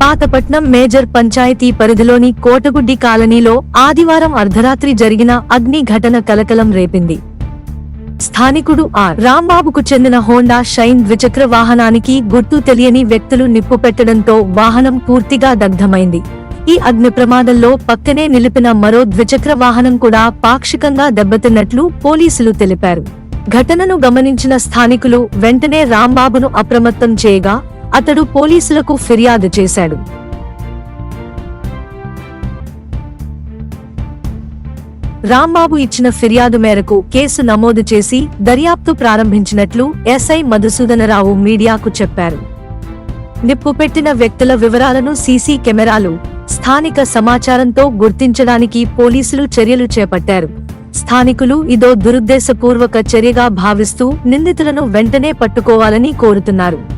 Pathapatnam major panchayat పరిధిలోని కోటగుడ్డి కాలనీలో ఆదివారం అర్ధరాత్రి జరిగిన అగ్ని ఘటన కలకలం రేపింది. స్థానికుడు ఆర్. రాంబాబుకు చెందిన హోండా షైన్ ద్విచక్ర వాహనానికి గుర్తు తెలియని వ్యక్తులు నిప్పు పెట్టడంతో వాహనం పూర్తిగా దగ్ధమైంది. ఈ అగ్ని ప్రమాదంలో పక్కనే నిలిపిన మరో ద్విచక్ర వాహనం కూడా పాక్షికంగా దెబ్బతిన్నట్లు పోలీసులు తెలిపారు. ఘటనను గమనించిన స్థానికులు వెంటనే రాంబాబును అప్రమత్తం చేయగా అతడు పోలీసులకు ఫిర్యాదు చేశాడు. రాంబాబు ఇచ్చిన ఫిర్యాదు మేరకు కేసు నమోదు చేసి దర్యాప్తు ప్రారంభించినట్లు ఎస్ఐ మధుసూదనరావు మీడియాకు చెప్పారు. నిప్పు పెట్టిన వ్యక్తుల వివరాలను సీసీ కెమెరాలు స్థానిక సమాచారంతో గుర్తించడానికి పోలీసులు చర్యలు చేపట్టారు. స్థానికులు ఇదో దురుద్దేశపూర్వక చర్యగా భావిస్తూ నిందితులను వెంటనే పట్టుకోవాలని కోరుతున్నారు.